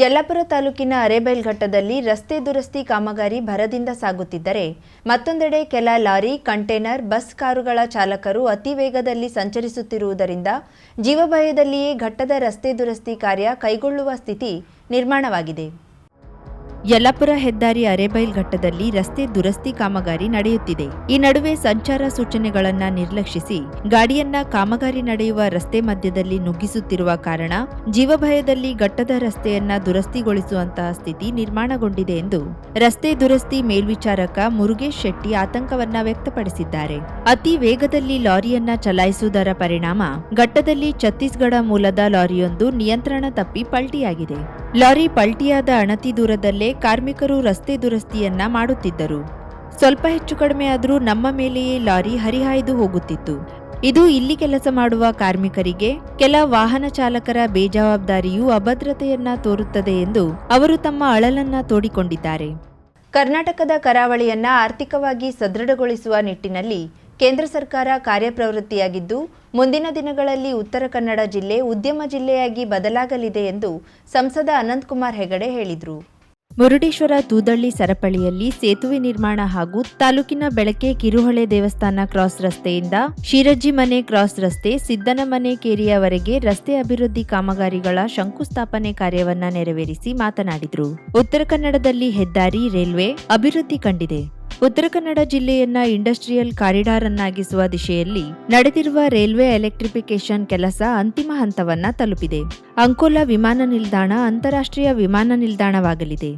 ಯಲ್ಲಾಪುರ ತಾಲೂಕಿನ ಅರೇಬೈಲ್ ಘಟ್ಟದಲ್ಲಿ ರಸ್ತೆ ದುರಸ್ತಿ ಕಾಮಗಾರಿ ಭರದಿಂದ ಸಾಗುತ್ತಿದ್ದರೆ ಮತ್ತೊಂದೆಡೆ ಕೆಲ ಲಾರಿ, ಕಂಟೇನರ್, ಬಸ್ ಕಾರುಗಳ ಚಾಲಕರು ಅತಿ ವೇಗದಲ್ಲಿ ಸಂಚರಿಸುತ್ತಿರುವುದರಿಂದ ಜೀವಭಯದಲ್ಲಿಯೇ ಘಟ್ಟದ ರಸ್ತೆ ದುರಸ್ತಿ ಕಾರ್ಯ ಕೈಗೊಳ್ಳುವ ಸ್ಥಿತಿ ನಿರ್ಮಾಣವಾಗಿದೆ. ಯಲ್ಲಾಪುರ ಹೆದ್ದಾರಿ ಅರೇಬೈಲ್ ಘಟ್ಟದಲ್ಲಿ ರಸ್ತೆ ದುರಸ್ತಿ ಕಾಮಗಾರಿ ನಡೆಯುತ್ತಿದೆ. ಈ ನಡುವೆ ಸಂಚಾರ ಸೂಚನೆಗಳನ್ನ ನಿರ್ಲಕ್ಷಿಸಿ ಗಾಡಿಯನ್ನ ಕಾಮಗಾರಿ ನಡೆಯುವ ರಸ್ತೆ ಮಧ್ಯದಲ್ಲಿ ನುಗ್ಗಿಸುತ್ತಿರುವ ಕಾರಣ ಜೀವಭಯದಲ್ಲಿ ಘಟ್ಟದ ರಸ್ತೆಯನ್ನ ದುರಸ್ತಿಗೊಳಿಸುವಂತಹ ಸ್ಥಿತಿ ನಿರ್ಮಾಣಗೊಂಡಿದೆ ಎಂದು ರಸ್ತೆ ದುರಸ್ತಿ ಮೇಲ್ವಿಚಾರಕ ಮುರುಗೇಶ್ ಶೆಟ್ಟಿ ಆತಂಕವನ್ನ ವ್ಯಕ್ತಪಡಿಸಿದ್ದಾರೆ. ಅತಿ ವೇಗದಲ್ಲಿ ಲಾರಿಯನ್ನ ಚಲಾಯಿಸುವುದರ ಪರಿಣಾಮ ಘಟ್ಟದಲ್ಲಿ ಛತ್ತೀಸ್ಗಢ ಮೂಲದ ಲಾರಿಯೊಂದು ನಿಯಂತ್ರಣ ತಪ್ಪಿ ಪಲ್ಟಿಯಾಗಿದೆ. ಲಾರಿ ಪಲ್ಟಿಯಾದ ಅಣತಿ ದೂರದಲ್ಲೇ ಕಾರ್ಮಿಕರು ರಸ್ತೆ ದುರಸ್ತಿಯನ್ನ ಮಾಡುತ್ತಿದ್ದರು. ಸ್ವಲ್ಪ ಹೆಚ್ಚು ಕಡಿಮೆ ಆದರೂ ನಮ್ಮ ಮೇಲೆಯೇ ಲಾರಿ ಹರಿಹಾಯ್ದು ಹೋಗುತ್ತಿತ್ತು. ಇದು ಇಲ್ಲಿ ಕೆಲಸ ಮಾಡುವ ಕಾರ್ಮಿಕರಿಗೆ, ಕೆಲ ವಾಹನ ಚಾಲಕರ ಬೇಜವಾಬ್ದಾರಿಯು ಅಭದ್ರತೆಯನ್ನ ತೋರುತ್ತದೆ ಎಂದು ಅವರು ತಮ್ಮ ಅಳಲನ್ನ ತೋಡಿಕೊಂಡಿದ್ದಾರೆ. ಕರ್ನಾಟಕದ ಕರಾವಳಿಯನ್ನ ಆರ್ಥಿಕವಾಗಿ ಸದೃಢಗೊಳಿಸುವ ನಿಟ್ಟಿನಲ್ಲಿ ಕೇಂದ್ರ ಸರ್ಕಾರ ಕಾರ್ಯಪ್ರವೃತ್ತಿಯಾಗಿದ್ದು, ಮುಂದಿನ ದಿನಗಳಲ್ಲಿ ಉತ್ತರ ಕನ್ನಡ ಜಿಲ್ಲೆ ಉದ್ಯಮ ಜಿಲ್ಲೆಯಾಗಿ ಬದಲಾಗಲಿದೆ ಎಂದು ಸಂಸದ ಅನಂತಕುಮಾರ್ ಹೆಗಡೆ ಹೇಳಿದರು. ಮುರುಡೇಶ್ವರ ತೂದಳ್ಳಿ ಸರಪಳಿಯಲ್ಲಿ ಸೇತುವೆ ನಿರ್ಮಾಣ ಹಾಗೂ ತಾಲೂಕಿನ ಬೆಳಕೆ ಕಿರುಹೊಳೆ ದೇವಸ್ಥಾನ ಕ್ರಾಸ್ ರಸ್ತೆಯಿಂದ ಶಿರಜ್ಜಿ ಮನೆ ಕ್ರಾಸ್ ರಸ್ತೆ ಸಿದ್ದನ ಮನೆ ಕೇರಿಯವರೆಗೆ ರಸ್ತೆ ಅಭಿವೃದ್ಧಿ ಕಾಮಗಾರಿಗಳ ಶಂಕುಸ್ಥಾಪನೆ ಕಾರ್ಯವನ್ನ ನೆರವೇರಿಸಿ ಮಾತನಾಡಿದರು. ಉತ್ತರ ಕನ್ನಡದಲ್ಲಿ ಹೆದ್ದಾರಿ, ರೈಲ್ವೆ ಅಭಿವೃದ್ಧಿ ಕಂಡಿದೆ. ಉತ್ತರ ಕನ್ನಡ ಜಿಲ್ಲೆಯನ್ನ ಇಂಡಸ್ಟ್ರಿಯಲ್ ಕಾರಿಡಾರ್ ಅನ್ನಾಗಿಸುವ ದಿಶೆಯಲ್ಲಿ ನಡೆದಿರುವ ರೈಲ್ವೆ ಎಲೆಕ್ಟ್ರಿಫಿಕೇಶನ್ ಕೆಲಸ ಅಂತಿಮ ಹಂತವನ್ನ ತಲುಪಿದೆ. ಅಂಕೋಲಾ ವಿಮಾನ ನಿಲ್ದಾಣ ಅಂತಾರಾಷ್ಟ್ರೀಯ ವಿಮಾನ ನಿಲ್ದಾಣವಾಗಲಿದೆ.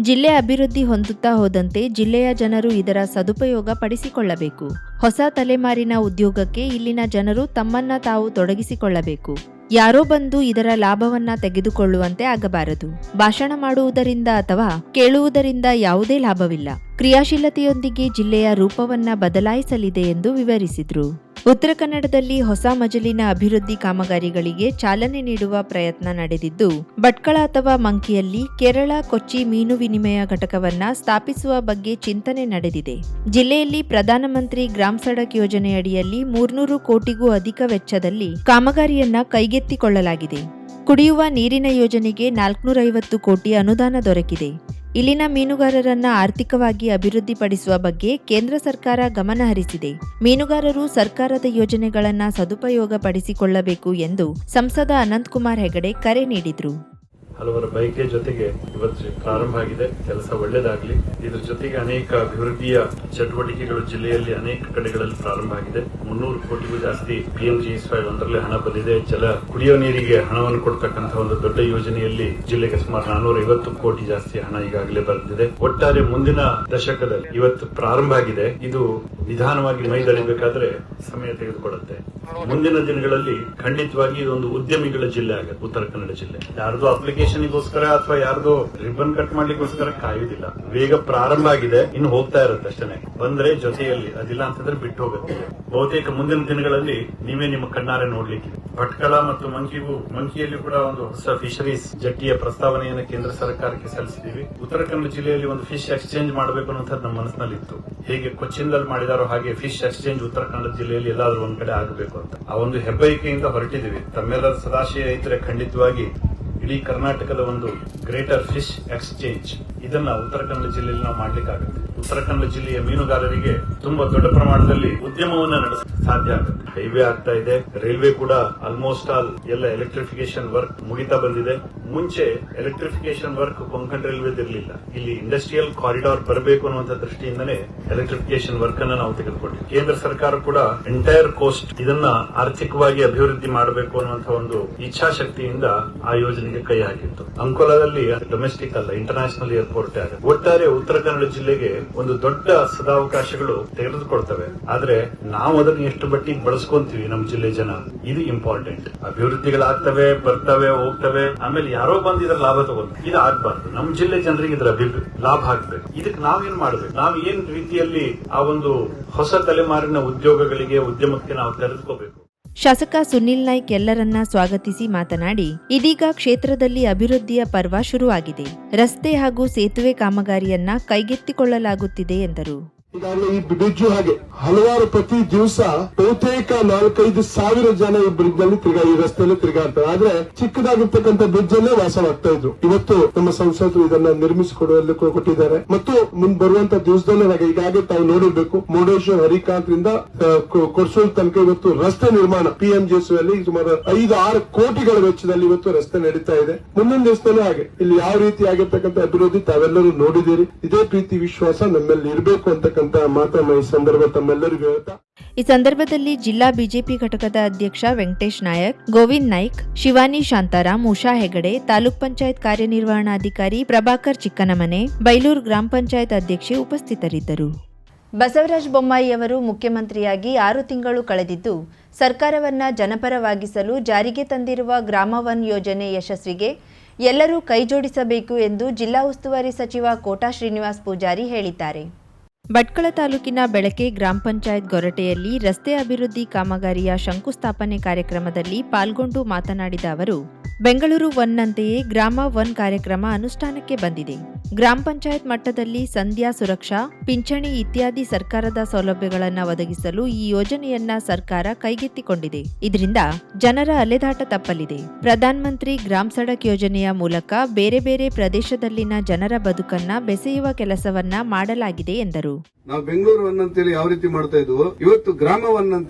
ಜಿಲ್ಲೆ ಅಭಿವೃದ್ಧಿ ಹೊಂದುತ್ತಾ ಹೋದಂತೆ ಜಿಲ್ಲೆಯ ಜನರು ಇದರ ಸದುಪಯೋಗ ಪಡಿಸಿಕೊಳ್ಳಬೇಕು. ಹೊಸ ತಲೆಮಾರಿನ ಉದ್ಯೋಗಕ್ಕೆ ಇಲ್ಲಿನ ಜನರು ತಮ್ಮನ್ನ ತಾವು ತೊಡಗಿಸಿಕೊಳ್ಳಬೇಕು. ಯಾರೋ ಬಂದು ಇದರ ಲಾಭವನ್ನ ತೆಗೆದುಕೊಳ್ಳುವಂತೆ ಆಗಬಾರದು. ಭಾಷಣ ಮಾಡುವುದರಿಂದ ಅಥವಾ ಕೇಳುವುದರಿಂದ ಯಾವುದೇ ಲಾಭವಿಲ್ಲ. ಕ್ರಿಯಾಶೀಲತೆಯೊಂದಿಗೆ ಜಿಲ್ಲೆಯ ರೂಪವನ್ನ ಬದಲಾಯಿಸಲಿದೆ ಎಂದು ವಿವರಿಸಿದರು. ಉತ್ತರ ಕನ್ನಡದಲ್ಲಿ ಹೊಸ ಮಜಲಿನ ಅಭಿವೃದ್ಧಿ ಕಾಮಗಾರಿಗಳಿಗೆ ಚಾಲನೆ ನೀಡುವ ಪ್ರಯತ್ನ ನಡೆದಿದ್ದು, ಭಟ್ಕಳ ಅಥವಾ ಮಂಕಿಯಲ್ಲಿ ಕೇರಳ ಕೊಚ್ಚಿ ಮೀನು ವಿನಿಮಯ ಘಟಕವನ್ನ ಸ್ಥಾಪಿಸುವ ಬಗ್ಗೆ ಚಿಂತನೆ ನಡೆದಿದೆ. ಜಿಲ್ಲೆಯಲ್ಲಿ ಪ್ರಧಾನಮಂತ್ರಿ ಗ್ರಾಮ್ ಸಡಕ್ ಯೋಜನೆಯಡಿಯಲ್ಲಿ ಮೂರ್ನೂರು ಕೋಟಿಗೂ ಅಧಿಕ ವೆಚ್ಚದಲ್ಲಿ ಕಾಮಗಾರಿಯನ್ನ ಕೈಗೆತ್ತಿಕೊಳ್ಳಲಾಗಿದೆ. ಕುಡಿಯುವ ನೀರಿನ ಯೋಜನೆಗೆ ನಾಲ್ಕುನೂರ ಐವತ್ತು ಕೋಟಿ ಅನುದಾನ ದೊರಕಿದೆ. ಇಲ್ಲಿನ ಮೀನುಗಾರರನ್ನ ಆರ್ಥಿಕವಾಗಿ ಅಭಿವೃದ್ಧಿಪಡಿಸುವ ಬಗ್ಗೆ ಕೇಂದ್ರ ಸರ್ಕಾರ ಗಮನ ಹರಿಸಿದೆ. ಮೀನುಗಾರರು ಸರ್ಕಾರದ ಯೋಜನೆಗಳನ್ನ ಸದುಪಯೋಗ ಪಡಿಸಿಕೊಳ್ಳಬೇಕು ಎಂದು ಸಂಸದ ಅನಂತಕುಮಾರ್ ಹೆಗಡೆ ಕರೆ ನೀಡಿದ್ರು. ಹಲವರ ಬಯಕೆ ಜೊತೆಗೆ ಇವತ್ತು ಪ್ರಾರಂಭ ಆಗಿದೆ. ಕೆಲಸ ಒಳ್ಳೇದಾಗ್ಲಿ. ಇದ್ರ ಜೊತೆಗೆ ಅನೇಕ ಅಭಿವೃದ್ಧಿಯ ಚಟುವಟಿಕೆಗಳು ಜಿಲ್ಲೆಯಲ್ಲಿ ಅನೇಕ ಕಡೆಗಳಲ್ಲಿ ಪ್ರಾರಂಭ ಆಗಿದೆ. ಮುನ್ನೂರು ಕೋಟಿಗೂ ಜಾಸ್ತಿ ಪಿಎಂಜಿ ಫೈವ್ ಒಂದರಲ್ಲಿ ಹಣ ಬಂದಿದೆ. ಜಲ ಕುಡಿಯೋ ನೀರಿಗೆ ಹಣವನ್ನು ಕೊಡ್ತಕ್ಕಂಥ ಒಂದು ದೊಡ್ಡ ಯೋಜನೆಯಲ್ಲಿ ಜಿಲ್ಲೆಗೆ ಸುಮಾರು ನಾನೂರ ಐವತ್ತು ಕೋಟಿ ಜಾಸ್ತಿ ಹಣ ಈಗಾಗಲೇ ಬರೆದಿದೆ ಒಟ್ಟಾರೆ ಮುಂದಿನ ದಶಕದಲ್ಲಿ ಇವತ್ತು ಪ್ರಾರಂಭ ಆಗಿದೆ. ಇದು ನಿಧಾನವಾಗಿ ಮೈದಳಿಬೇಕಾದ್ರೆ ಸಮಯ ತೆಗೆದುಕೊಳ್ಳುತ್ತೆ. ಮುಂದಿನ ದಿನಗಳಲ್ಲಿ ಖಂಡಿತವಾಗಿ ಇದೊಂದು ಉದ್ಯಮಿಗಳ ಜಿಲ್ಲೆ ಆಗುತ್ತೆ, ಉತ್ತರ ಕನ್ನಡ ಜಿಲ್ಲೆ. ಯಾರದೊ ಅಪ್ಲಿಕೇಶನ್ ಗೋಸ್ಕರ ಅಥವಾ ಯಾರ್ದು ರಿಬ್ಬನ್ ಕಟ್ ಮಾಡ್ಲಿಕ್ಕೋಸ್ಕರ ಕಾಯುವುದಿಲ್ಲ. ವೇಗ ಪ್ರಾರಂಭ ಆಗಿದೆ, ಇನ್ನು ಹೋಗ್ತಾ ಇರುತ್ತೆ ಅಷ್ಟೇ ಬಂದ್ರೆ ಜೊತೆಯಲ್ಲಿ, ಅದಿಲ್ಲ ಅಂತಂದ್ರೆ ಬಿಟ್ಟು ಹೋಗುತ್ತೆ. ಬಹುತೇಕ ಮುಂದಿನ ದಿನಗಳಲ್ಲಿ ನೀವೇ ನಿಮ್ಮ ಕಣ್ಣಾರೆ ನೋಡ್ಲಿಕ್ಕೆ. ಭಟ್ಕಳ ಮತ್ತು ಮಂಕಿಗೂ, ಮಂಕಿಯಲ್ಲಿ ಕೂಡ ಒಂದು ಹೊಸ ಫಿಶರೀಸ್ ಜಟ್ಟಿಯ ಪ್ರಸ್ತಾವನೆಯನ್ನು ಕೇಂದ್ರ ಸರ್ಕಾರಕ್ಕೆ ಸಲ್ಲಿಸಿದೀವಿ ಉತ್ತರ ಕನ್ನಡ ಜಿಲ್ಲೆಯಲ್ಲಿ ಒಂದು ಫಿಶ್ ಎಕ್ಸ್ಚೇಂಜ್ ಮಾಡಬೇಕು ಅನ್ನೋದು ನಮ್ಮ ಮನಸ್ಸಿನಲ್ಲಿ ಇತ್ತು ಹೇಗೆ ಕೊಚ್ಚಿನ್ದಲ್ಲಿ ಮಾಡಿದಾರೋ ಹಾಗೆ ಫಿಶ್ ಎಕ್ಸ್ಚೇಂಜ್ ಉತ್ತರ ಕನ್ನಡ ಜಿಲ್ಲೆಯಲ್ಲಿ ಎಲ್ಲಾದ್ರೂ ಒಂದ್ ಕಡೆ ಆಗಬೇಕು. ಅಂತ. ಆ ಒಂದು ಹೆಬ್ಬೈಕೆಯಿಂದ ಹೊರಟಿದ್ದೀವಿ. ತಮ್ಮೆಲ್ಲರ ಸದಾಶಯ ಇದ್ರೆ ಖಂಡಿತವಾಗಿ ಇಡೀ ಕರ್ನಾಟಕದ ಒಂದು ಗ್ರೇಟರ್ ಫಿಶ್ ಎಕ್ಸ್ಚೇಂಜ್ ಇದನ್ನ ಉತ್ತರ ಕನ್ನಡ ಜಿಲ್ಲೆಯಲ್ಲಿ ನಾವು ಮಾಡ್ಲಿಕ್ಕಾಗುತ್ತೆ ಉತ್ತರ ಕನ್ನಡ ಜಿಲ್ಲೆಯ ಮೀನುಗಾರರಿಗೆ ತುಂಬಾ ದೊಡ್ಡ ಪ್ರಮಾಣದಲ್ಲಿ ಉದ್ಯಮವನ್ನ ನಡೆಸ ಸಾಧ್ಯ ಆಗುತ್ತೆ. ಹೈವೇ ಆಗ್ತಾ ಇದೆ. ರೈಲ್ವೆ ಕೂಡ ಆಲ್ಮೋಸ್ಟ್ ಆಲ್ ಎಲ್ಲ ಎಲೆಕ್ಟ್ರಿಫಿಕೇಶನ್ ವರ್ಕ್ ಮುಗಿತಾ ಬಂದಿದೆ. ಮುಂಚೆ ಎಲೆಕ್ಟ್ರಿಫಿಕೇಶನ್ ವರ್ಕ್ ಕೊಂಕಣ್ ರೈಲ್ವೆ ಇರಲಿಲ್ಲ. ಇಲ್ಲಿ ಇಂಡಸ್ಟ್ರಿಯಲ್ ಕಾರಿಡಾರ್ ಬರಬೇಕು ಅನ್ನುವಂತ ದೃಷ್ಟಿಯಿಂದನೇ ಎಲೆಕ್ಟ್ರಿಫಿಕೇಶನ್ ವರ್ಕ್ ಅನ್ನ ನಾವು ತೆಗೆದುಕೊಂಡಿದ್ವಿ ಕೇಂದ್ರ ಸರ್ಕಾರ ಕೂಡ ಎಂಟೈರ್ ಕೋಸ್ಟ್ ಇದನ್ನ ಆರ್ಥಿಕವಾಗಿ ಅಭಿವೃದ್ಧಿ ಮಾಡಬೇಕು ಅನ್ನುವಂತ ಒಂದು ಇಚ್ಛಾಶಕ್ತಿಯಿಂದ ಆ ಯೋಜನೆಗೆ ಕೈ ಹಾಕಿತ್ತು. ಅಂಕೋಲಾದಲ್ಲಿ ಡೊಮೆಸ್ಟಿಕ್ ಅಲ್ಲ ಇಂಟರ್ನ್ಯಾಷನಲ್ ಏರ್ಪೋರ್ಟ್ ಆಗುತ್ತೆ ಒಟ್ಟಾರೆ ಉತ್ತರ ಕನ್ನಡ ಜಿಲ್ಲೆಗೆ ಒಂದು ದೊಡ್ಡ ಸದಾವಕಾಶಗಳು ತೆಗೆದುಕೊಳ್ತವೆ. ಆದ್ರೆ ನಾವು ಅದನ್ನ ಎಷ್ಟು ಮಟ್ಟಿಗೆ ಬಳಸ್ಕೊಂತೀವಿ ನಮ್ಮ ಜಿಲ್ಲೆ ಜನ? ಇದು ಇಂಪಾರ್ಟೆಂಟ್ ಅಭಿವೃದ್ಧಿಗಳಾಗ್ತವೆ, ಬರ್ತವೆ, ಹೋಗ್ತವೆ. ಆಮೇಲೆ ಯಾರೋ ಬಂದು ಇದ್ರ ಲಾಭ ತಗೊಂಡು ಇದು ಆಗ್ಬಾರ್ದು. ನಮ್ಮ ಜಿಲ್ಲೆ ಜನರಿಗೆ ಇದರ ಲಾಭ ಆಗ್ಬೇಕು. ಇದಕ್ಕೆ ನಾವೇನ್ ಮಾಡ್ಬೇಕು? ನಾವು ಏನ್ ರೀತಿಯಲ್ಲಿ ಆ ಒಂದು ಹೊಸ ತಲೆಮಾರಿನ ಉದ್ಯೋಗಗಳಿಗೆ, ಉದ್ಯಮಕ್ಕೆ ನಾವು ತೆರೆದುಕೋಬೇಕು? ಶಾಸಕ ಸುನಿಲ್ ನಾಯ್ಕ್ ಎಲ್ಲರನ್ನ ಸ್ವಾಗತಿಸಿ ಮಾತನಾಡಿ, ಇದೀಗ ಕ್ಷೇತ್ರದಲ್ಲಿ ಅಭಿವೃದ್ಧಿಯ ಪರ್ವ ಶುರುವಾಗಿದೆ. ರಸ್ತೆ ಹಾಗೂ ಸೇತುವೆ ಕಾಮಗಾರಿಯನ್ನ ಕೈಗೆತ್ತಿಕೊಳ್ಳಲಾಗುತ್ತಿದೆ ಎಂದರು. ಈಗಾಗಲೇ ಈ ಬ್ರಿಡ್ಜ್ ಹಾಗೆ. ಹಲವಾರು ಪ್ರತಿ ದಿವಸ ಬಹುತೇಕ ನಾಲ್ಕೈದು ಸಾವಿರ ಜನ ಈ ಬ್ರಿಡ್ಜ್ನಲ್ಲಿ ತಿರ್ಗಾ, ಈ ರಸ್ತೆಯಲ್ಲಿ ತಿರುಗಾಡ್ತಾರೆ ಆದ್ರೆ ಚಿಕ್ಕದಾಗಿರ್ತಕ್ಕಂಥ ಬ್ರಿಡ್ಜ್ ಅಲ್ಲೇ ವಾಸವಾಗ್ತಾ ಇದ್ರು. ಇವತ್ತು ನಮ್ಮ ಸಂಸದರು ಇದನ್ನ ನಿರ್ಮಿಸಿಕೊಡುವಲ್ಲಿ ಕೊಟ್ಟಿದ್ದಾರೆ. ಮತ್ತು ಮುಂದ್ ಬರುವಂತ ದಿವಸದಲ್ಲೇ ಹಾಗೆ ಈಗಾಗಲೇ ತಾವು ನೋಡಿರ್ಬೇಕು, ಮುರುಡೇಶ್ವರ ಹರಿಕಾಂತ್ ರಿಂದ ತನಕ ಇವತ್ತು ರಸ್ತೆ ನಿರ್ಮಾಣ ಪಿಎಂಜಿಎಸ್ ಅಲ್ಲಿ ಸುಮಾರು ಐದು ಆರು ಕೋಟಿಗಳ ವೆಚ್ಚದಲ್ಲಿ ಇವತ್ತು ರಸ್ತೆ ನಡೀತಾ ಇದೆ. ಮುಂದಿನ ದಿವಸದಲ್ಲೂ ಹಾಗೆ, ಇಲ್ಲಿ ಯಾವ ರೀತಿ ಆಗಿರ್ತಕ್ಕಂಥ ಅಭಿವೃದ್ಧಿ ತಾವೆಲ್ಲರೂ ನೋಡಿದಿರಿ ಇದೇ ಪ್ರೀತಿ, ವಿಶ್ವಾಸ ನಮ್ಮಲ್ಲಿ ಇರಬೇಕು ಅಂತಕ್ಕಂಥ ಮಾತನ್ನ ಈ ಸಂದರ್ಭ ತಮ್ಮೆಲ್ಲರಿಗೂ ಹೇಳ್ತಾ. ಈ ಸಂದರ್ಭದಲ್ಲಿ ಜಿಲ್ಲಾ ಬಿಜೆಪಿ ಘಟಕದ ಅಧ್ಯಕ್ಷ ವೆಂಕಟೇಶ್ ನಾಯಕ್ ಗೋವಿಂದ್ ನಾಯ್ಕ್ ಶಿವಾನಿ ಶಾಂತಾರಾಮ್ ಉಷಾ ಹೆಗಡೆ ತಾಲೂಕ್ ಪಂಚಾಯತ್ ಕಾರ್ಯನಿರ್ವಹಣಾಧಿಕಾರಿ ಪ್ರಭಾಕರ್ ಚಿಕ್ಕನಮನೆ ಬೈಲೂರು ಗ್ರಾಮ ಪಂಚಾಯತ್ ಅಧ್ಯಕ್ಷೆ ಉಪಸ್ಥಿತರಿದ್ದರು. ಬಸವರಾಜ ಬೊಮ್ಮಾಯಿ ಅವರು ಮುಖ್ಯಮಂತ್ರಿಯಾಗಿ ಆರು ತಿಂಗಳು ಕಳೆದಿದ್ದು ಸರ್ಕಾರವನ್ನ ಜನಪರವಾಗಿಸಲು ಜಾರಿಗೆ ತಂದಿರುವ ಗ್ರಾಮ ಒನ್ ಯೋಜನೆ ಯಶಸ್ವಿಗೆ ಎಲ್ಲರೂ ಕೈಜೋಡಿಸಬೇಕು ಎಂದು ಜಿಲ್ಲಾ ಉಸ್ತುವಾರಿ ಸಚಿವ ಕೋಟಾ ಶ್ರೀನಿವಾಸ್ ಪೂಜಾರಿ ಹೇಳಿದ್ದಾರೆ. ಭಟ್ಕಳ ತಾಲೂಕಿನ ಬೆಳಕೆ ಗ್ರಾಮ ಪಂಚಾಯತ್ ಗೊರಟೆಯಲ್ಲಿ ರಸ್ತೆ ಅಭಿವೃದ್ಧಿ ಕಾಮಗಾರಿಯ ಶಂಕುಸ್ಥಾಪನೆ ಕಾರ್ಯಕ್ರಮದಲ್ಲಿ ಪಾಲ್ಗೊಂಡು ಮಾತನಾಡಿದ ಅವರು, ಬೆಂಗಳೂರು ಒನ್ನಂತೆಯೇ ಗ್ರಾಮ ಒನ್ ಕಾರ್ಯಕ್ರಮ ಅನುಷ್ಠಾನಕ್ಕೆ ಬಂದಿದೆ. ಗ್ರಾಮ ಪಂಚಾಯತ್ ಮಟ್ಟದಲ್ಲಿ ಸಂಧ್ಯಾ ಸುರಕ್ಷಾ, ಪಿಂಚಣಿ ಇತ್ಯಾದಿ ಸರ್ಕಾರದ ಸೌಲಭ್ಯಗಳನ್ನು ಒದಗಿಸಲು ಈ ಯೋಜನೆಯನ್ನ ಸರ್ಕಾರ ಕೈಗೆತ್ತಿಕೊಂಡಿದೆ. ಇದರಿಂದ ಜನರ ಅಲೆದಾಟ ತಪ್ಪಲಿದೆ. ಪ್ರಧಾನಮಂತ್ರಿ ಗ್ರಾಮ ಸಡಕ್ ಯೋಜನೆಯ ಮೂಲಕ ಬೇರೆ ಬೇರೆ ಪ್ರದೇಶದಲ್ಲಿನ ಜನರ ಬದುಕನ್ನ ಬೆಸೆಯುವ ಕೆಲಸವನ್ನ ಮಾಡಲಾಗಿದೆ ಎಂದರು. ನಾವು ಬೆಂಗಳೂರು ಅಂತೇಳಿ ಯಾವ ರೀತಿ ಮಾಡ್ತಾ ಇದ್ವು, ಇವತ್ತು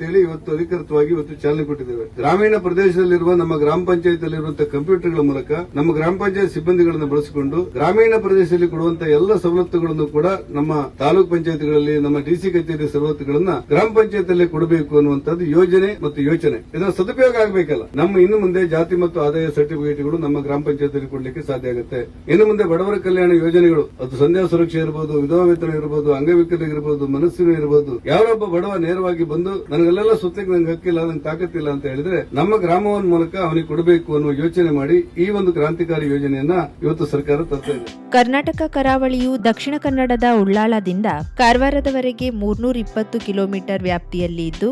ಹೇಳಿ ಇವತ್ತು ಅಧಿಕೃತವಾಗಿ ಇವತ್ತು ಚಾಲನೆ ಕೊಟ್ಟಿದ್ದೇವೆ. ಗ್ರಾಮೀಣ ಪ್ರದೇಶದಲ್ಲಿರುವ ನಮ್ಮ ಗ್ರಾಮ ಪಂಚಾಯತ್ ಅಲ್ಲಿರುವಂತಹ ಕಂಪ್ಯೂಟರ್ಗಳ ಮೂಲಕ ನಮ್ಮ ಗ್ರಾಮ ಪಂಚಾಯತ್ ಸಿಬ್ಬಂದಿಗಳನ್ನು ಬಳಸಿಕೊಂಡು ಗ್ರಾಮೀಣ ಪ್ರದೇಶದಲ್ಲಿ ಕೊಡುವಂತಹ ಎಲ್ಲ ಸವಲತ್ತುಗಳನ್ನು ಕೂಡ ನಮ್ಮ ತಾಲೂಕ್ ಪಂಚಾಯತ್ಗಳಲ್ಲಿ, ನಮ್ಮ ಡಿಸಿ ಕಚೇರಿ ಸವಲತ್ತುಗಳನ್ನ ಗ್ರಾಮ ಪಂಚಾಯತ್ ಅಲ್ಲೇ ಕೊಡಬೇಕು ಅನ್ನುವಂಥದ್ದು ಯೋಜನೆ ಮತ್ತು ಯೋಚನೆ. ಇದರ ಸದುಪಯೋಗ ಆಗಬೇಕಲ್ಲ. ನಮ್ಮ ಇನ್ನು ಮುಂದೆ ಜಾತಿ ಮತ್ತು ಆದಾಯ ಸರ್ಟಿಫಿಕೇಟ್ಗಳು ನಮ್ಮ ಗ್ರಾಮ ಪಂಚಾಯತ್ ಅಲ್ಲಿ ಕೊಡ್ಲಿಕ್ಕೆ ಸಾಧ್ಯ ಆಗುತ್ತೆ. ಇನ್ನು ಮುಂದೆ ಬಡವರ ಕಲ್ಯಾಣ ಯೋಜನೆಗಳು, ಅದು ಸಂಧ್ಯಾ ಸುರಕ್ಷೆ ಇರಬಹುದು ವಿಧವಾ ವೇತನ ಇರಬಹುದು ಅಂಗವಿಕಲ ಇರಬಹುದು ಮನಸ್ಸಿನ ಇರಬಹುದು ಯಾರೊಬ್ಬ ಬಡವ ನೇರವಾಗಿ ಬಂದು ನನಗೆಲ್ಲ ಸುತ್ತಕ್ಕೆ ನಂಗೆ ಹಕ್ಕಿಲ್ಲ, ನಂಗೆ ತಾಕತ್ತಿಲ್ಲ ಅಂತ ಹೇಳಿದ್ರೆ, ನಮ್ಮ ಗ್ರಾಮವನ್ ಮೂಲಕ ಅವನಿಗೆ ಕೊಡಬೇಕು ಅನ್ನುವ ಯೋಚನೆ ಮಾಡಿ ಈ ಒಂದು ಕ್ರಾಂತಿಕಾರಿ ಯೋಜನೆಯನ್ನ ಇವತ್ತು ಸರ್ಕಾರ ತರ್ತಾ ಕರ್ನಾಟಕ ಕರಾವಳಿಯು ದಕ್ಷಿಣ ಕನ್ನಡದ ಉಳ್ಳಾಳದಿಂದ ಕಾರವಾರದವರೆಗೆ ಮೂರ್ನೂರ ಇಪ್ಪತ್ತು ಕಿಲೋಮೀಟರ್ ವ್ಯಾಪ್ತಿಯಲ್ಲಿ ಇದ್ದು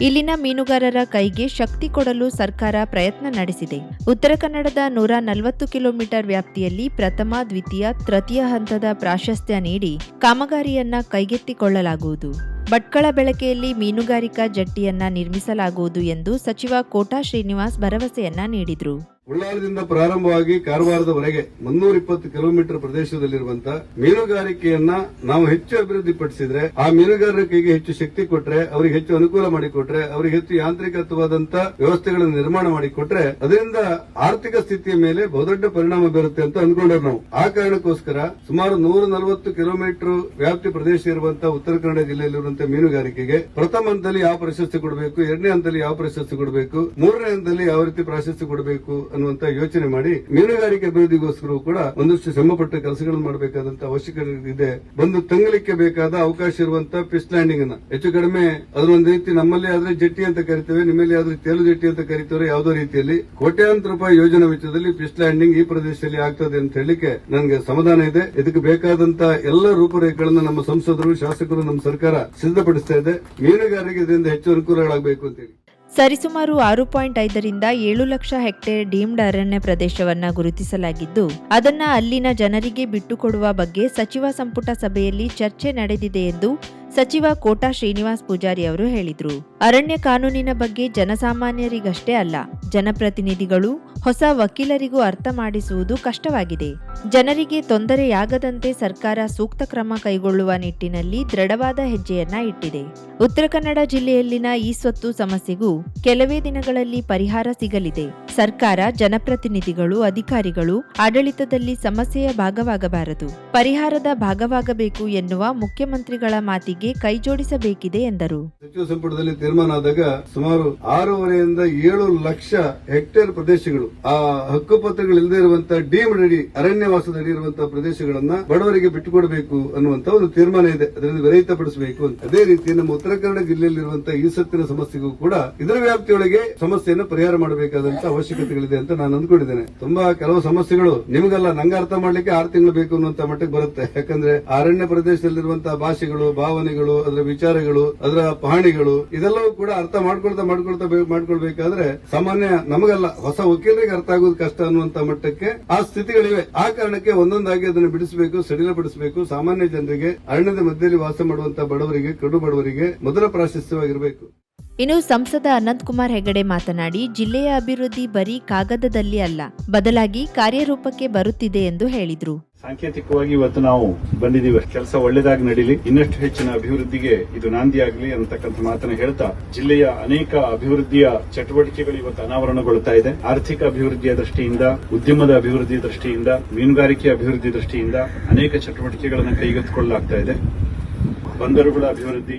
ಇಲ್ಲಿನ ಮೀನುಗಾರರ ಕೈಗೆ ಶಕ್ತಿ ಕೊಡಲು ಸರ್ಕಾರ ಪ್ರಯತ್ನ ನಡೆಸಿದೆ. ಉತ್ತರ ಕನ್ನಡದ ನೂರ ನಲವತ್ತು ಕಿಲೋಮೀಟರ್ ವ್ಯಾಪ್ತಿಯಲ್ಲಿ ಪ್ರಥಮ, ದ್ವಿತೀಯ, ತೃತೀಯ ಹಂತದ ಪ್ರಾಶಸ್ತ್ಯ ನೀಡಿ ಕಾಮಗಾರಿಯನ್ನ ಕೈಗೆತ್ತಿಕೊಳ್ಳಲಾಗುವುದು. ಭಟ್ಕಳ ಬೆಳಕೆಯಲ್ಲಿ ಮೀನುಗಾರಿಕಾ ಜಟ್ಟಿಯನ್ನ ನಿರ್ಮಿಸಲಾಗುವುದು ಎಂದು ಸಚಿವ ಕೋಟಾ ಶ್ರೀನಿವಾಸ್ ಭರವಸೆಯನ್ನ ನೀಡಿದ್ರು. ಉಳ್ಳಾಲದಿಂದ ಪ್ರಾರಂಭವಾಗಿ ಕಾರವಾರದವರೆಗೆ ಮುನ್ನೂರ ಇಪ್ಪತ್ತು ಕಿಲೋಮೀಟರ್ ಪ್ರದೇಶದಲ್ಲಿರುವಂತಹ ಮೀನುಗಾರಿಕೆಯನ್ನ ನಾವು ಹೆಚ್ಚು ಅಭಿವೃದ್ಧಿಪಡಿಸಿದ್ರೆ, ಆ ಮೀನುಗಾರಿಕೆಗೆ ಹೆಚ್ಚು ಶಕ್ತಿ ಕೊಟ್ರೆ, ಅವರಿಗೆ ಹೆಚ್ಚು ಅನುಕೂಲ ಮಾಡಿಕೊಟ್ರೆ ಅವರಿಗೆ ಹೆಚ್ಚು ಯಾಂತ್ರಿಕವಾದಂತಹ ವ್ಯವಸ್ಥೆಗಳನ್ನು ನಿರ್ಮಾಣ ಮಾಡಿಕೊಟ್ರೆ ಅದರಿಂದ ಆರ್ಥಿಕ ಸ್ಥಿತಿಯ ಮೇಲೆ ಬಹುದೊಡ್ಡ ಪರಿಣಾಮ ಬೀರುತ್ತೆ ಅಂತ ಅಂದ್ಕೊಂಡ್ರೆ ನಾವು. ಆ ಕಾರಣಕ್ಕೋಸ್ಕರ ಸುಮಾರು ನೂರ ನಲವತ್ತು ಕಿಲೋಮೀಟರ್ ವ್ಯಾಪ್ತಿ ಪ್ರದೇಶ ಇರುವಂತಹ ಉತ್ತರ ಕನ್ನಡ ಜಿಲ್ಲೆಯಲ್ಲಿರುವಂತಹ ಮೀನುಗಾರಿಕೆಗೆ ಪ್ರಥಮ ಹಂತದಲ್ಲಿ ಯಾವ ಪ್ರಶಸ್ತಿ ಕೊಡಬೇಕು, ಎರಡನೇ ಹಂತದಲ್ಲಿ ಯಾವ ಪ್ರಶಸ್ತಿ ಕೊಡಬೇಕು, ಮೂರನೇ ಹಂತದಲ್ಲಿ ಯಾವ ರೀತಿ ಪ್ರಾಶಸ್ತಿ ಕೊಡಬೇಕು ಅನ್ನುವಂತ ಯೋಚನೆ ಮಾಡಿ ಮೀನುಗಾರಿಕೆ ಅಭಿವೃದ್ಧಿಗೋಸ್ಕರ ಕೂಡ ಒಂದಷ್ಟು ಶ್ರಮಪಟ್ಟ ಕೆಲಸಗಳನ್ನು ಮಾಡಬೇಕಾದಂತ ಅವಶ್ಯಕತೆ ಇದೆ ಬಂದು ತಂಗಲಿಕ್ಕೆ ಬೇಕಾದ ಅವಕಾಶ ಇರುವಂತ ಫಿಶ್ ಲ್ಯಾಂಡಿಂಗ್ ಅನ್ನ. ಹೆಚ್ಚು ಕಡಿಮೆ ಅದನ್ನೊಂದು ರೀತಿ ನಮ್ಮಲ್ಲಿ ಆದ್ರೆ ಜಟ್ಟಿ ಅಂತ ಕರಿತೇವೆ, ನಿಮ್ಮಲ್ಲಿ ಆದ್ರೆ ತೇಲು ಜಟ್ಟಿ ಅಂತ ಕರಿತೇವೆ ಯಾವುದೋ ರೀತಿಯಲ್ಲಿ ಕೋಟ್ಯಾಂತರ ರೂಪಾಯಿ ಯೋಜನಾ ವೆಚ್ಚದಲ್ಲಿ ಫಿಶ್ ಲ್ಯಾಂಡಿಂಗ್ ಈ ಪ್ರದೇಶದಲ್ಲಿ ಆಗ್ತದೆ ಅಂತ ಹೇಳಲಿಕ್ಕೆ ನನಗೆ ಸಮಾಧಾನ ಇದೆ. ಇದಕ್ಕೆ ಬೇಕಾದಂತ ಎಲ್ಲ ರೂಪರೇಖೆಗಳನ್ನು ನಮ್ಮ ಸಂಸದರು, ಶಾಸಕರು, ನಮ್ಮ ಸರ್ಕಾರ ಸಿದ್ಧಪಡಿಸ್ತಾ ಇದೆ. ಮೀನುಗಾರಿಕೆ ಇದರಿಂದ ಹೆಚ್ಚು ಅನುಕೂಲಗಳಾಗಬೇಕು ಅಂತೇಳಿ. ಸರಿಸುಮಾರು ಆರು ಪಾಯಿಂಟ್ ಐದರಿಂದ ಏಳು ಲಕ್ಷ ಹೆಕ್ಟೇರ್ ಡೀಮ್ಡ್ ಅರಣ್ಯ ಪ್ರದೇಶವನ್ನ ಗುರುತಿಸಲಾಗಿದ್ದು, ಅದನ್ನ ಅಲ್ಲಿನ ಜನರಿಗೆ ಬಿಟ್ಟುಕೊಡುವ ಬಗ್ಗೆ ಸಚಿವ ಸಂಪುಟ ಸಭೆಯಲ್ಲಿ ಚರ್ಚೆ ನಡೆದಿದೆ ಎಂದು ಸಚಿವ ಕೋಟಾ ಶ್ರೀನಿವಾಸ್ ಪೂಜಾರಿ ಅವರು ಹೇಳಿದ್ರು, ಅರಣ್ಯ ಕಾನೂನಿನ ಬಗ್ಗೆ ಜನಸಾಮಾನ್ಯರಿಗಷ್ಟೇ ಅಲ್ಲ, ಜನಪ್ರತಿನಿಧಿಗಳು ಹೊಸ ವಕೀಲರಿಗೂ ಅರ್ಥ ಮಾಡಿಸುವುದು ಕಷ್ಟವಾಗಿದೆ. ಜನರಿಗೆ ತೊಂದರೆಯಾಗದಂತೆ ಸರ್ಕಾರ ಸೂಕ್ತ ಕ್ರಮ ಕೈಗೊಳ್ಳುವ ನಿಟ್ಟಿನಲ್ಲಿ ದೃಢವಾದ ಹೆಜ್ಜೆಯನ್ನ ಇಟ್ಟಿದೆ. ಉತ್ತರ ಕನ್ನಡ ಜಿಲ್ಲೆಯಲ್ಲಿನ ಈ ಸ್ವತ್ತು ಸಮಸ್ಯೆಗೂ ಕೆಲವೇ ದಿನಗಳಲ್ಲಿ ಪರಿಹಾರ ಸಿಗಲಿದೆ. ಸರ್ಕಾರ, ಜನಪ್ರತಿನಿಧಿಗಳು, ಅಧಿಕಾರಿಗಳು ಆಡಳಿತದಲ್ಲಿ ಸಮಸ್ಯೆಯ ಭಾಗವಾಗಬಾರದು. ಪರಿಹಾರದ ಭಾಗವಾಗಬೇಕು ಎನ್ನುವ ಮುಖ್ಯಮಂತ್ರಿಗಳ ಮಾತಿಗೆ ಕೈಜೋಡಿಸಬೇಕಿದೆ ಎಂದರು. ಸಚಿವ ಸಂಪುಟದಲ್ಲಿ ತೀರ್ಮಾನ ಆದಾಗ ಸುಮಾರು ಆರೂವರೆಯಿಂದ ಏಳು ಲಕ್ಷ ಹೆಕ್ಟೇರ್ ಪ್ರದೇಶಗಳು, ಆ ಹಕ್ಕುಪತ್ರಗಳು ಇಲ್ಲದೆ ಇರುವಂತಹ ಡೀಮ್ ರೆಡಿ ಅರಣ್ಯವಾಸದಡಿ ಇರುವಂತಹ ಪ್ರದೇಶಗಳನ್ನ ಬಡವರಿಗೆ ಬಿಟ್ಟುಕೊಡಬೇಕು ಅನ್ನುವಂತ ಒಂದು ತೀರ್ಮಾನ ಇದೆ. ಅದರಿಂದ ವಿರಹಿತಪಡಿಸಬೇಕು ಅಂತ. ಅದೇ ರೀತಿ ನಮ್ಮ ಉತ್ತರ ಕನ್ನಡ ಜಿಲ್ಲೆಯಲ್ಲಿರುವಂತಹ ಈ ಸತ್ತಿನ ಸಮಸ್ಯೆಗೂ ಕೂಡ ಇದರ ವ್ಯಾಪ್ತಿಯೊಳಗೆ ಸಮಸ್ಯೆಯನ್ನು ಪರಿಹಾರ ಮಾಡಬೇಕಾದಂತಹ ಅವಶ್ಯಕತೆ ಅವಶ್ಯಕತೆಗಳಿದೆ ಅಂತ ನಾನು ಅಂದ್ಕೊಂಡಿದ್ದೇನೆ. ತುಂಬಾ ಕೆಲವು ಸಮಸ್ಯೆಗಳು ನಿಮಗಲ್ಲ, ನಂಗೆ ಅರ್ಥ ಮಾಡ್ಲಿಕ್ಕೆ ಆರು ತಿಂಗಳು ಬೇಕು ಅನ್ನುವಂತ ಮಟ್ಟಕ್ಕೆ ಬರುತ್ತೆ. ಯಾಕಂದ್ರೆ ಅರಣ್ಯ ಪ್ರದೇಶದಲ್ಲಿರುವಂತಹ ಭಾಷೆಗಳು, ಭಾವನೆಗಳು, ಅದರ ವಿಚಾರಗಳು, ಅದರ ಪಹಣಿಗಳು ಇದೆಲ್ಲವೂ ಕೂಡ ಅರ್ಥ ಮಾಡ್ಕೊಳ್ತಾ ಮಾಡ್ಕೊಳ್ತಾ ಮಾಡ್ಕೊಳ್ಬೇಕಾದ್ರೆ ಸಾಮಾನ್ಯ ನಮಗಲ್ಲ, ಹೊಸ ವಕೀಲರಿಗೆ ಅರ್ಥ ಆಗೋದು ಕಷ್ಟ ಅನ್ನುವಂತ ಮಟ್ಟಕ್ಕೆ ಆ ಸ್ಥಿತಿಗಳಿವೆ. ಆ ಕಾರಣಕ್ಕೆ ಒಂದೊಂದಾಗಿ ಅದನ್ನು ಬಿಡಿಸಬೇಕು, ಸಡಿಲಪಡಿಸಬೇಕು. ಸಾಮಾನ್ಯ ಜನರಿಗೆ ಅರಣ್ಯದ ಮಧ್ಯದಲ್ಲಿ ವಾಸ ಮಾಡುವಂತಹ ಬಡವರಿಗೆ, ಕಡು ಬಡವರಿಗೆ ಮೊದಲ ಪ್ರಾಶಸ್ತ್ಯವಾಗಿರಬೇಕು. ಇನ್ನು ಸಂಸದ ಅನಂತಕುಮಾರ್ ಹೆಗಡೆ ಮಾತನಾಡಿ, ಜಿಲ್ಲೆಯ ಅಭಿವೃದ್ಧಿ ಬರೀ ಕಾಗದದಲ್ಲಿ ಅಲ್ಲ, ಬದಲಾಗಿ ಕಾರ್ಯರೂಪಕ್ಕೆ ಬರುತ್ತಿದೆ ಎಂದು ಹೇಳಿದರು. ಸಾಂಕೇತಿಕವಾಗಿ ಇವತ್ತು ನಾವು ಬಂದಿದ್ದೀವಿ. ಕೆಲಸ ಒಳ್ಳೆದಾಗಿ ನಡೀಲಿ. ಇನ್ನಷ್ಟು ಹೆಚ್ಚಿನ ಅಭಿವೃದ್ಧಿಗೆ ಇದು ನಾಂದಿಯಾಗಲಿ ಅಂತಕ್ಕಂಥ ಮಾತನ್ನ ಹೇಳ್ತಾ, ಜಿಲ್ಲೆಯ ಅನೇಕ ಅಭಿವೃದ್ಧಿಯ ಚಟುವಟಿಕೆಗಳು ಇವತ್ತು ಅನಾವರಣಗೊಳ್ತಾ ಇದೆ. ಆರ್ಥಿಕ ಅಭಿವೃದ್ಧಿಯ ದೃಷ್ಟಿಯಿಂದ, ಉದ್ಯಮದ ಅಭಿವೃದ್ಧಿ ದೃಷ್ಟಿಯಿಂದ, ಮೀನುಗಾರಿಕೆ ಅಭಿವೃದ್ಧಿ ದೃಷ್ಟಿಯಿಂದ ಅನೇಕ ಚಟುವಟಿಕೆಗಳನ್ನು ಕೈಗೆತ್ತಿಕೊಳ್ಳಲಾಗ್ತಾ ಇದೆ. ಬಂದರುಗಳ ಅಭಿವೃದ್ಧಿ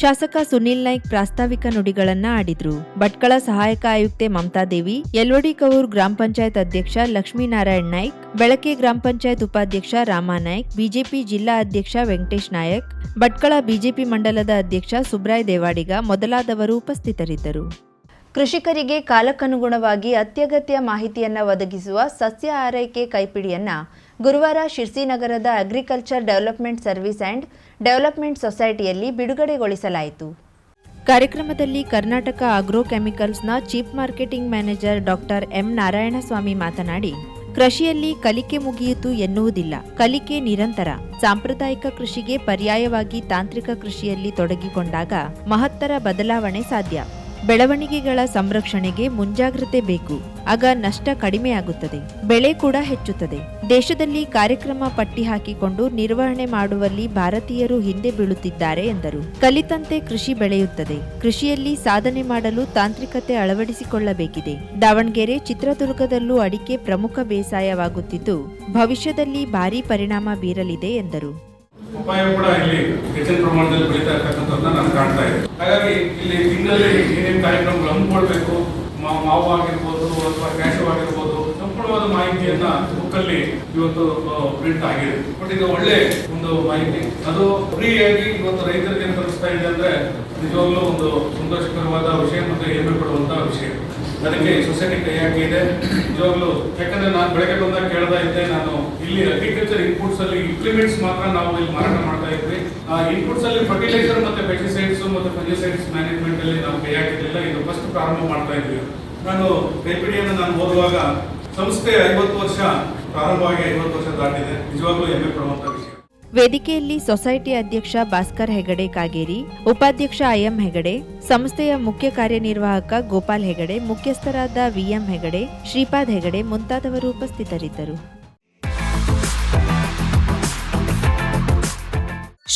ಶಾಸಕ ಸುನಿಲ್ ನಾಯ್ಕ್ ಪ್ರಾಸ್ತಾವಿಕ ನುಡಿಗಳನ್ನ ಆಡಿದ್ರು. ಭಟ್ಕಳ ಸಹಾಯಕ ಆಯುಕ್ತೆ ಮಮತಾ ದೇವಿ, ಎಲ್ವಡಿ ಕವೂರ್ ಗ್ರಾಮ ಪಂಚಾಯತ್ ಅಧ್ಯಕ್ಷ ಲಕ್ಷ್ಮೀನಾರಾಯಣ್ ನಾಯ್ಕ್, ಬೆಳಕೆ ಗ್ರಾಮ ಪಂಚಾಯತ್ ಉಪಾಧ್ಯಕ್ಷ ರಾಮಾ ನಾಯ್ಕ್, ಬಿಜೆಪಿ ಜಿಲ್ಲಾ ಅಧ್ಯಕ್ಷ ವೆಂಕಟೇಶ್ ನಾಯಕ್, ಭಟ್ಕಳ ಬಿಜೆಪಿ ಮಂಡಲದ ಅಧ್ಯಕ್ಷ ಸುಬ್ರಾಯ್ ದೇವಾಡಿಗ ಮೊದಲಾದವರು ಉಪಸ್ಥಿತರಿದ್ದರು. ಕೃಷಿಕರಿಗೆ ಕಾಲಕ್ಕನುಗುಣವಾಗಿ ಅತ್ಯಗತ್ಯ ಮಾಹಿತಿಯನ್ನ ಒದಗಿಸುವ ಸಸ್ಯ ಆರೈಕೆ ಕೈಪಿಡಿಯನ್ನ ಗುರುವಾರ ಶಿರ್ಸಿನಗರದ agriculture development service and development ಸೊಸೈಟಿಯಲ್ಲಿ ಬಿಡುಗಡೆಗೊಳಿಸಲಾಯಿತು. ಕಾರ್ಯಕ್ರಮದಲ್ಲಿ Karnataka agro ಕೆಮಿಕಲ್ಸ್ನ chief marketing manager doctor M Narayanaswamy ಮಾತನಾಡಿ, ಕೃಷಿಯಲ್ಲಿ ಕಲಿಕೆ ಮುಗಿಯಿತು ಎನ್ನುವುದಿಲ್ಲ, ಕಲಿಕೆ ನಿರಂತರ. ಸಾಂಪ್ರದಾಯಿಕ ಕೃಷಿಗೆ ಪರ್ಯಾಯವಾಗಿ ತಾಂತ್ರಿಕ ಕೃಷಿಯಲ್ಲಿ ತೊಡಗಿಕೊಂಡಾಗ ಮಹತ್ತರ ಬದಲಾವಣೆ ಸಾಧ್ಯ. ಬೆಳವಣಿಗೆಗಳ ಸಂರಕ್ಷಣೆಗೆ ಮುಂಜಾಗ್ರತೆ ಬೇಕು. ಆಗ ನಷ್ಟ ಕಡಿಮೆಯಾಗುತ್ತದೆ. ಬೆಳೆ ಕೂಡ ಹೆಚ್ಚುತ್ತದೆ. ದೇಶದಲ್ಲಿ ಕಾರ್ಯಕ್ರಮ ಪಟ್ಟಿ ಹಾಕಿಕೊಂಡು ನಿರ್ವಹಣೆ ಮಾಡುವಲ್ಲಿ ಭಾರತೀಯರು ಹಿಂದೆ ಬೀಳುತ್ತಿದ್ದಾರೆ ಎಂದರು. ಕಲಿತಂತೆ ಕೃಷಿ ಬೆಳೆಯುತ್ತದೆ. ಕೃಷಿಯಲ್ಲಿ ಸಾಧನೆ ಮಾಡಲು ತಾಂತ್ರಿಕತೆ ಅಳವಡಿಸಿಕೊಳ್ಳಬೇಕಿದೆ. ದಾವಣಗೆರೆ ಚಿತ್ರದುರ್ಗದಲ್ಲೂ ಅಡಿಕೆ ಪ್ರಮುಖ ಬೇಸಾಯವಾಗುತ್ತಿದ್ದು, ಭವಿಷ್ಯದಲ್ಲಿ ಭಾರೀ ಪರಿಣಾಮ ಬೀರಲಿದೆ ಎಂದರು. ಉಪಾಯ ಕೂಡ ಇಲ್ಲಿ ಹೆಚ್ಚಿನ ಪ್ರಮಾಣದಲ್ಲಿ ಬೆಳೀತಾ ಇರ್ತಕ್ಕಂಥದ್ದನ್ನ ನಾನು ಕಾಣ್ತಾ ಇದ್ದೆ ಹಾಗಾಗಿ ಇಲ್ಲಿ ತಿಂಗಳಲ್ಲಿ ಏನೇನು ಕಾರ್ಯಕ್ರಮಗಳು ಹಮ್ಮಿಕೊಳ್ಬೇಕು ಮಾವು ಆಗಿರ್ಬೋದು ಅಥವಾ ಕ್ಯಾಶು ಆಗಿರ್ಬೋದು, ಸಂಪೂರ್ಣವಾದ ಮಾಹಿತಿಯನ್ನ ಬುಕ್ಕಲ್ಲಿ ಇವತ್ತು ಪ್ರಿಂಟ್ ಆಗಿದೆ. ಬಟ್ ಇದು ಒಳ್ಳೆ ಒಂದು ಮಾಹಿತಿ. ಅದು ಫ್ರೀಯಾಗಿ ಇವತ್ತು ರೈತರಿಗೆ ತಲುಪಿಸ್ತಾ ಇದೆ ಅಂದ್ರೆ ನಿಜವಾಗ್ಲೂ ಒಂದು ಸಂತೋಷಕರವಾದ ವಿಷಯ ಮತ್ತು ಹೆಮ್ಮೆ ಪಡುವಂತಹ ವಿಷಯ. ಅದಕ್ಕೆ ಸೊಸೈಟಿ ಕೈ ಹಾಕಿದೆ ನಿಜವಾಗ್ಲೂ ಯಾಕಂದ್ರೆ ನಾನು ಬೆಳಗ್ಗೆ ಬಂದಾಗ ಕೇಳ್ತಾ ಇದ್ದೆ, ನಾನು ಇಲ್ಲಿ ಅಗ್ರಿಕಲ್ಚರ್ ಇನ್ಪುಟ್ಸ್ ಅಲ್ಲಿ ಇಂಪ್ಲಿಮೆಂಟ್ಸ್ ಮಾತ್ರ ನಾವು ಇಲ್ಲಿ ಮಾರಾಟ ಮಾಡ್ತಾ ಇದ್ವಿ. ಆ ಇನ್ಪುಟ್ಸ್ ಅಲ್ಲಿ ಫರ್ಟಿಲೈಸರ್ ಮತ್ತೆ ಪೆಸ್ಟಿಸೈಡ್ಸ್ ಮತ್ತೆ ಫಂಜಿಸೈಡ್ಸ್ ಮ್ಯಾನೇಜ್ಮೆಂಟ್ ಅಲ್ಲಿ ನಾವು ಕೈ ಹಾಕಿರ್ಲಿಲ್ಲ ಇದು ಫಸ್ಟ್ ಪ್ರಾರಂಭ ಮಾಡ್ತಾ ಇದ್ವಿ. ನಾನು ಕೈಪಿಡಿಯನ್ನು ನಾನು ಓದುವಾಗ ಸಂಸ್ಥೆ ಐವತ್ತು ವರ್ಷ ಪ್ರಾರಂಭವಾಗಿ ಐವತ್ತು ವರ್ಷ ದಾಟಿದೆ. ನಿಜವಾಗ್ಲೂ ಹೆಮ್ಮೆ ವಿಷಯ ವೇದಿಕೆಯಲ್ಲಿ ಸೊಸೈಟಿ ಅಧ್ಯಕ್ಷ ಭಾಸ್ಕರ್ ಹೆಗಡೆ ಕಾಗೇರಿ, ಉಪಾಧ್ಯಕ್ಷ ಐಎಂ ಹೆಗಡೆ, ಸಂಸ್ಥೆಯ ಮುಖ್ಯ ಕಾರ್ಯನಿರ್ವಾಹಕ ಗೋಪಾಲ್ ಹೆಗಡೆ, ಮುಖ್ಯಸ್ಥರಾದ ವಿಎಂ ಹೆಗಡೆ, ಶ್ರೀಪಾದ್ ಹೆಗಡೆ ಮುಂತಾದವರು ಉಪಸ್ಥಿತರಿದ್ದರು.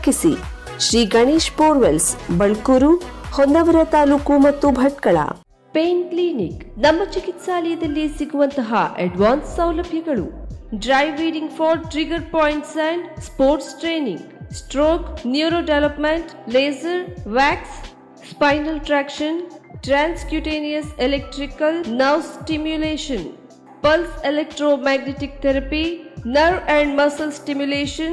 ಸಂಪರ್ಕಿಸಿ ಶ್ರೀ ಗಣೇಶ್ ಬೋರ್ವೆಲ್ಸ್ ಬಳ್ಕೂರು ಹೊನ್ನವರ ತಾಲೂಕು ಮತ್ತು ಭಟ್ಕಳ. Pain clinic. ನಮ್ಮ ಚಿಕಿತ್ಸಾಲಯದಲ್ಲಿ ಸಿಗುವಂತಹ ಅಡ್ವಾನ್ಸ್ ಸೌಲಭ್ಯಗಳು. Dry needling for trigger points and sports training. Stroke neuro development laser wax spinal traction transcutaneous electrical nerve stimulation pulse electromagnetic therapy nerve and muscle stimulation,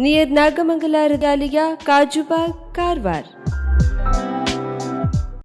near Nagamangala Hrudalaya Kajubag Karwar.